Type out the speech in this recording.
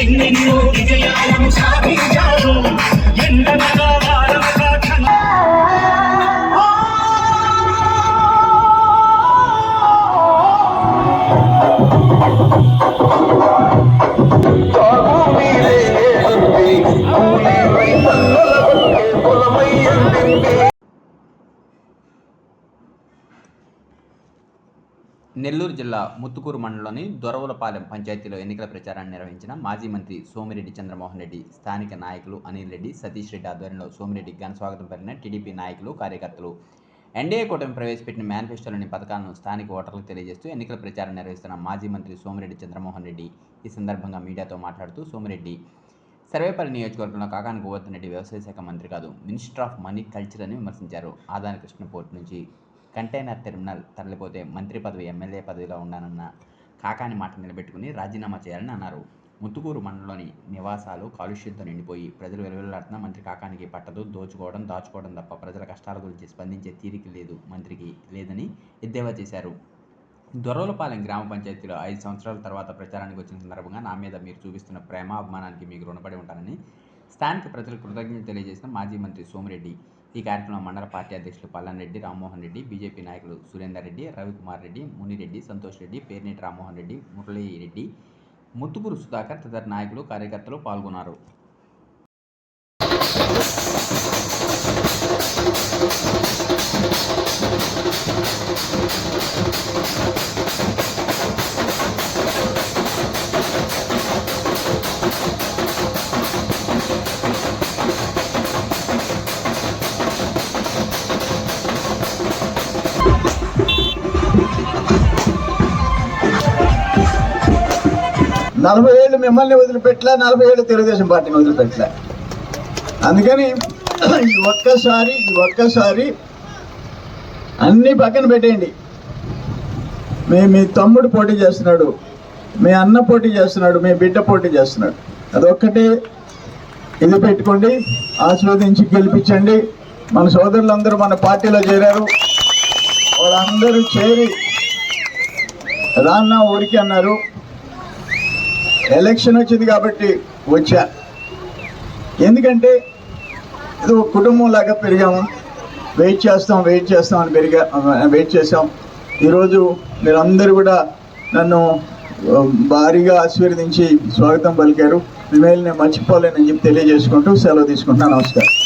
എങ്ങനെയോ വിജയാലം സാധിച്ചാലും എന്റെ മകാഭാരം Thank you. Nellore జిల్లా ముత్తుకూరు మండలంలోని దొరవలపాలెం పంచాయతీలో ఎన్నికల ప్రచారాన్ని నిర్వహించిన మాజీ మంత్రి సోమిరెడ్డి చంద్రమోహన్ రెడ్డి స్థానిక నాయకులు అనిల్ రెడ్డి సతీష్ రెడ్డి ఆధ్వర్యంలో సోమిరెడ్డి ఘన స్వాగతం పలికిన టీడీపీ నాయకులు కార్యకర్తలు. ఎన్డీఏ కూటమి ప్రవేశపెట్టిన మేనిఫెస్టోలోని పథకాలను స్థానిక ఓటర్లకు తెలియజేస్తూ ఎన్నికల ప్రచారం నిర్వహిస్తున్న మాజీ మంత్రి సోమిరెడ్డి చంద్రమోహన్ రెడ్డి ఈ సందర్భంగా మీడియాతో మాట్లాడుతూ సోమిరెడ్డి సర్వేపల్లి నియోజకవర్గంలో కాకాని గోవర్ధన్ రెడ్డి వ్యవసాయ శాఖ మంత్రి కాదు మినిస్టర్ ఆఫ్ మనీ కల్చర్ అని విమర్శించారు. ఆదాని కృష్ణ పోర్ట్ నుంచి కంటైనర్ టెర్మినల్ తరలిపోతే మంత్రి పదవి ఎమ్మెల్యే పదవిలో ఉండానన్న కాకాని మాట నిలబెట్టుకుని రాజీనామా చేయాలని అన్నారు. ముత్తుకూరు మండలంలోని నివాసాలు కాలుష్యంతో నిండిపోయి ప్రజలు వెలువెల్లాడుతున్న మంత్రి కాకానికి పట్టదు దోచుకోవడం దాచుకోవడం తప్ప ప్రజల కష్టాల గురించి స్పందించే తీరిక లేదు మంత్రికి లేదని ఎద్దేవా చేశారు. దొరవలపాలెం గ్రామ పంచాయతీలో ఐదు సంవత్సరాల తర్వాత ప్రచారానికి వచ్చిన సందర్భంగా నా మీద మీరు చూపిస్తున్న ప్రేమ అభిమానానికి మీకు రుణపడి ఉంటానని స్థానిక ప్రజలకు కృతజ్ఞతలు తెలియజేసిన మాజీ మంత్రి సోమిరెడ్డి. ఈ కార్యక్రమంలో మండల పార్టీ అధ్యక్షులు పల్లం రెడ్డి రామ్మోహన్ రెడ్డి బీజేపీ నాయకులు సురేందర్ రెడ్డి రవికుమార్ రెడ్డి మునిరెడ్డి సంతోష్ రెడ్డి పేర్నేటి రామ్మోహన్ రెడ్డి మురళీ రెడ్డి ముత్తుకూరు సుధాకర్ తదితర నాయకులు కార్యకర్తలు పాల్గొన్నారు. నలభై ఏళ్ళు మిమ్మల్ని వదిలిపెట్టలే నలభై ఏళ్ళు తెలుగుదేశం పార్టీని వదిలిపెట్టలే అందుకని ఈ ఒక్కసారి ఈ ఒక్కసారి అన్ని పక్కన పెట్టేయండి. మీ మీ తమ్ముడు పోటీ చేస్తున్నాడు మీ అన్న పోటీ చేస్తున్నాడు మీ బిడ్డ పోటీ చేస్తున్నాడు. అదొక్కటే. ఇది పెట్టుకోండి ఆస్వాదించి గెలిపించండి. మన సోదరులందరూ మన పార్టీలో చేరారు. వాళ్ళందరూ చేరి రాన్న ఊరికి అన్నారు. ఎలక్షన్ వచ్చింది కాబట్టి వచ్చా. ఎందుకంటే ఇది ఒక కుటుంబం లాగా పెరిగాము. వెయిట్ చేస్తాం వెయిట్ చేస్తాం అని పెరిగా వెయిట్ చేసాం ఈరోజు మీరందరూ కూడా నన్ను భారీగా ఆశీర్వదించి స్వాగతం పలికారు. మిమ్మల్ని నేను మర్చిపోలేనని చెప్పి తెలియజేసుకుంటూ సెలవు తీసుకుంటున్నాను. నమస్కారం.